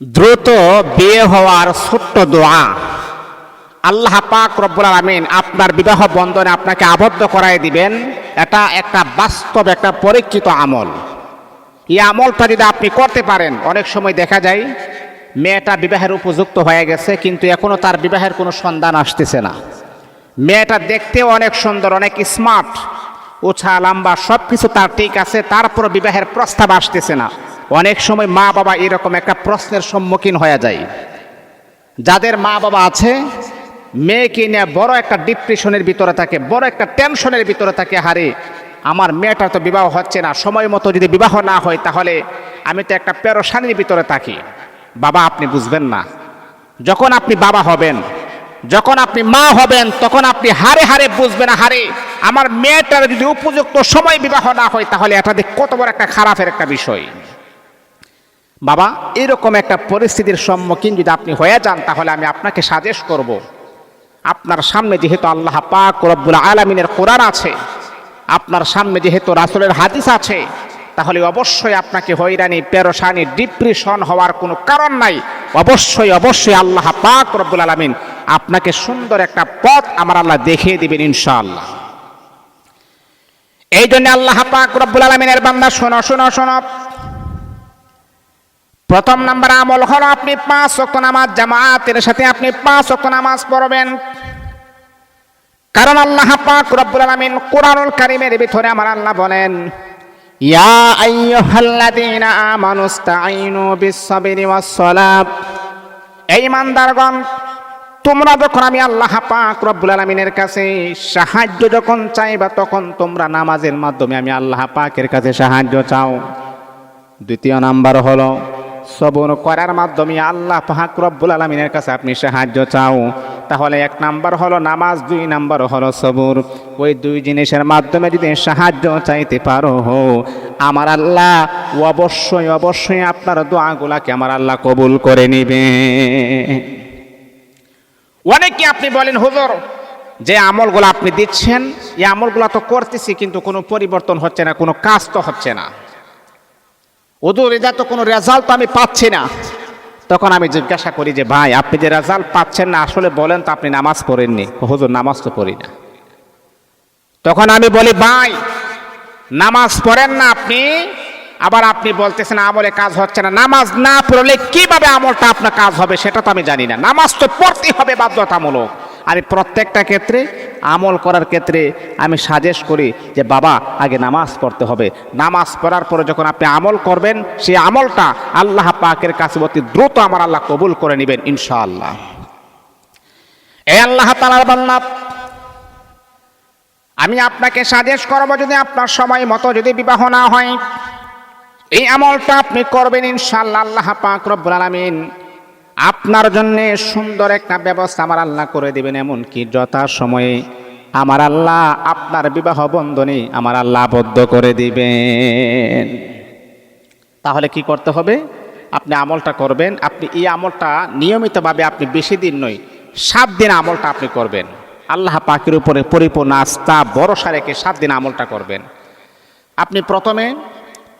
দ্রুত বিয়ে হওয়ার ছোট্ট দোয়া। আল্লাহ পাক রব্বুল আলমিন আপনার বিবাহ বন্ধনে আপনাকে আবদ্ধ করাই দিবেন। এটা একটা বাস্তব, একটা পরীক্ষিত আমল। এই আমলটা যদি আপনি করতে পারেন, অনেক সময় দেখা যায় মেয়েটা বিবাহের উপযুক্ত হয়ে গেছে, কিন্তু এখনও তার বিবাহের কোনো সন্ধান আসতেছে না। মেয়েটা দেখতেও অনেক সুন্দর, অনেক স্মার্ট উছা লম্বা সব কিছু তার ঠিক আছে তারপর বিবাহের প্রস্তাব আসতেছে না। অনেক সময় মা বাবা এরকম একটা প্রশ্নের সম্মুখীন হয়ে যায়। যাদের মা বাবা আছে, মেয়েকে নিয়ে বড় একটা ডিপ্রেশনের ভিতরে থাকে, বড় একটা টেনশনের ভিতরে থাকে, হারে আমার মেয়েটা তো বিবাহ হচ্ছে না, সময় মতো যদি বিবাহ না হয় তাহলে আমি তো একটা পেরোশানির ভিতরে থাকি। বাবা, আপনি বুঝবেন না। যখন আপনি বাবা হবেন, যখন আপনি মা হবেন, তখন আপনি হারে হারে বুঝবেন, হারে আমার মেয়েটার যদি উপযুক্ত সময় বিবাহ না হয় তাহলে এটা কত বড় একটা খারাপের একটা বিষয়। বাবা, এরকম একটা পরিস্থিতির সম্মুখীন যদি আপনি হয়ে যান, তাহলে আমি আপনাকে সাজেস্ট করব। আপনার সামনে যেহেতু আল্লাহ পাক রব্বুল আলমিনের কোরআন আছে, আপনার সামনে যেহেতু রাসুলের হাদিস আছে, তাহলে অবশ্যই আপনাকে হয়রানি পেরোসানি ডিপ্রেশন হওয়ার কোনো কারণ নাই। অবশ্যই অবশ্যই আল্লাহ পাক রব্বুল আলমিন আপনাকে সুন্দর একটা পথ আমার আল্লাহ দেখিয়ে দিবেন ইনশাআল্লাহ। এই জন্য আল্লাহ পাক রব্বুল আলমিনের বান্দা, শোনো শোনো শোনো। প্রথম নাম্বার আমল হলো আপনি পাঁচ ওয়াক্ত নামাজ জামাতের সাথে আপনি পাঁচ ওয়াক্ত নামাজ পড়বেন। কারণ আল্লাহ পাক রব্বুল আলামিন কোরআনুল কারীমের ভিতরে আমার আল্লাহ বলেন, ইয়া আইয়ুহাল্লাযীনা আমানুস্তাঈনু বিস-সাবরি ওয়াস-সালাত। এই ইমানদারগণ, তোমরা যখন আমি আল্লাহ পাক রব্বুল আলামিনের কাছে সাহায্য যখন চাইবা, তখন তোমরা নামাজের মাধ্যমে আমি আল্লাহ পাকের কাছে সাহায্য চাও। দ্বিতীয় নাম্বার হলো সবর করার মাধ্যমে আল্লাহ পাহাক রব্বুল আলমিনের কাছে আপনি সাহায্য চাও। তাহলে এক নাম্বার হলো নামাজ, দুই নাম্বার হলো সবর। ওই দুই জিনিসের মাধ্যমে যদি সাহায্য চাইতে পারো আমার আল্লাহ অবশ্যই অবশ্যই আপনার দোয়াগুলাকে আমার আল্লাহ কবুল করে নিবে। অনেকে আপনি বলেন, হুজুর, যে আমলগুলো আপনি দিচ্ছেন, এই আমলগুলো তো করতেছি, কিন্তু কোনো পরিবর্তন হচ্ছে না, কোনো কাজ তো হচ্ছে না। ওদের এটা তো কোনো রেজাল্ট আমি পাচ্ছি না। তখন আমি জিজ্ঞাসা করি যে, ভাই, আপনি যে রেজাল্ট পাচ্ছেন না, আসলে বলেন তো আপনি নামাজ পড়েননি। হুজুর, নামাজ তো পড়ি না। তখন আমি বলি, ভাই, নামাজ পড়েন না আপনি, আবার আপনি বলতেছেন আমলে কাজ হচ্ছে না। নামাজ না পড়লে কীভাবে আমলটা আপনার কাজ হবে সেটা তো আমি জানি না। নামাজ তো পড়তেই হবে বাধ্যতামূলক। আর প্রত্যেকটা ক্ষেত্রে, আমল করার ক্ষেত্রে আমি সাজেস্ট করি যে, বাবা, আগে নামাজ পড়তে হবে। নামাজ পড়ার পরে যখন আপনি আমল করবেন, সেই আমলটা আল্লাহ পাকের কাছে অতি দ্রুত আমার আল্লাহ কবুল করে নেবেন, ইনশাআল্লাহ। এ আল্লাহ তালার বান্না আমি আপনাকে সাজেস্ট করব যদি আপনার সময় মতো যদি বিবাহ না হয়। এই আমলটা আপনি করবেন, ইনশাআল্লাহ, আল্লাহ পাক রব্বুল আলামিন আপনার জন্যে সুন্দর একটা ব্যবস্থা আমার আল্লাহ করে দিবেন এমন কি যথা সময়ে আমার আল্লাহ আপনার বিবাহ বন্ধনে আমার আল্লাহ আবদ্ধ করে দিবেন। তাহলে কি করতে হবে? আপনি আমলটা করবেন, আপনি এই আমলটা নিয়মিতভাবে আপনি বেশি দিন নয়, সাত দিন আমলটা আপনি করবেন। আল্লাহ পাকের উপরে পরিপূর্ণ আস্থা, ভরসা রেখে সাত দিন আমলটা করবেন। আপনি প্রথমে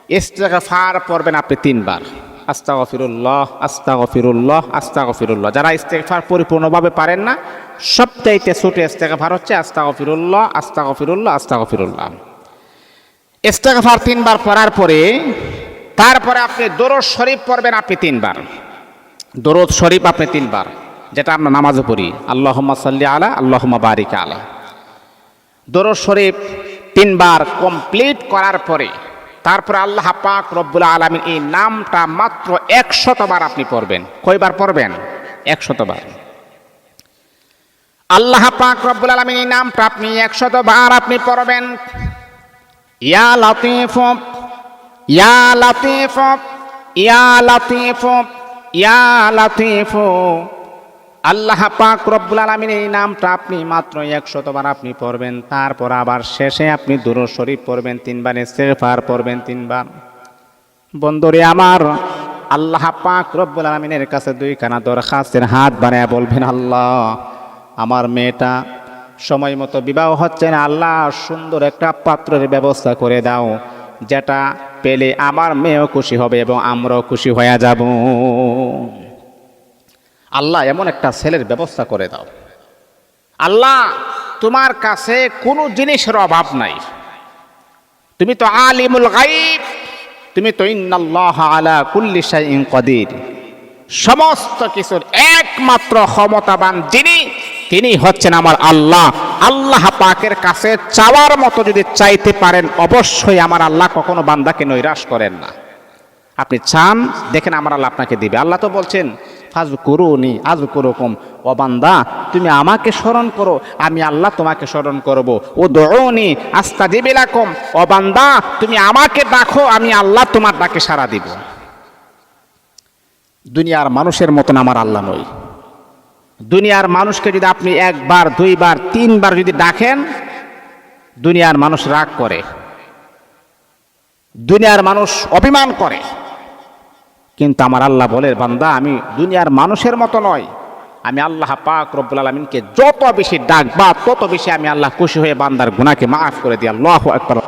ইস্তেগফার পড়বেন আপনি তিনবার। আস্তা গফিরুল্লাহ আস্তা গফিরুল্লাহ আস্তা গফিরুল্লাহ যারা ইস্তেগফার পরিপূর্ণভাবে পারেন না, সবচাইতে ছোটো ইস্তেগফার হচ্ছে আস্তা গফিরুল্লাহ আস্তা গফিরুল্লাহ আস্তা গফিরুল্লাহ ইস্তেগফার তিনবার পড়ার পরে, তারপরে আপনি দরদ শরীফ পড়বেন আপনি তিনবার। দরদ শরীফ আপনি তিনবার, যেটা আমরা নামাজে পড়ি। আল্লাহম্মা সাল্লি আলা, আল্লাহম্মা বারিক আলা। দরদ শরীফ তিনবার কমপ্লিট করার পরে তারপরে আল্লাহ পাক রব্বুল আলমিন এই নামটা মাত্র একশতবার আপনি পড়বেন। কয়বার পড়বেন? একশতবার। আল্লাহ পাক রব্বুল আলমিন এই নামটা আপনি একশতবার আপনি পড়বেন। ইয়া লতিফ ইয়া লতিফ ইয়া লতিফ ইয়া লতিফ। আল্লাহ পাক রব্বুল আলমিন এই নামটা আপনি মাত্র একশতবার আপনি পড়বেন, তারপর আবার শেষে আপনি দুরু শরীফ পড়বেন, তিনবার ইস্তেগফার পড়বেন, তিনবার। বন্ধুরে আমার, আল্লাহ পাক রব্বুল আলমিনের কাছে দুইখানা দরখাস্তের হাত বানায় বলবেন, আল্লাহ, আমার মেয়েটা সময় মতো বিবাহ হচ্ছে না, আল্লাহ, সুন্দর একটা পাত্রের ব্যবস্থা করে দাও, যেটা পেলে আমার মেয়েও খুশি হবে এবং আমরাও খুশি হয়ে যাব। আল্লাহ এমন একটা ছেলের ব্যবস্থা করে দাও। আল্লাহ তোমার কাছে কোনো জিনিসের অভাব নাই। তুমি তো আলিমুল গাইব তুমি তো ইন্নাল্লাহ আলা কুল্লি শাইইন কদির। সমস্ত কিছুর একমাত্র ক্ষমতাবান যিনি, তিনি হচ্ছেন আমার আল্লাহ। আল্লাহ পাকের কাছে চাওয়ার মতো যদি চাইতে পারেন, অবশ্যই আমার আল্লাহ কখনো বান্দাকে নৈরাশ করেন না। আপনি চান, দেখেন আমার আল্লাহ আপনাকে দিবে। আল্লাহ তো বলছেন ফাজ করুনি আজ করুকম বান্দা, তুমি আমাকে স্মরণ করো, আমি আল্লাহ তোমাকে স্মরণ করব। ও দৌনি আস্তা দিবে রাকম ও বান্দা, তুমি আমাকে ডাকো, আমি আল্লাহ তোমার ডাকে সাড়া দিব। দুনিয়ার মানুষের মতন আমার আল্লাহ নই। দুনিয়ার মানুষকে যদি আপনি একবার, দুইবার, তিনবার যদি ডাকেন, দুনিয়ার মানুষ রাগ করে। দুনিয়ার মানুষ অভিমান করে। কিন্তু আমার আল্লাহ বলে, বান্দা, আমি দুনিয়ার মানুষের মতো নয় আমি আল্লাহ পাক রব্বুল আলমিনকে যত বেশি ডাকবা, তত বেশি আমি আল্লাহ খুশি হয়ে বান্দার গুনাকে মাফ করে দিই। আল্লাহ একবার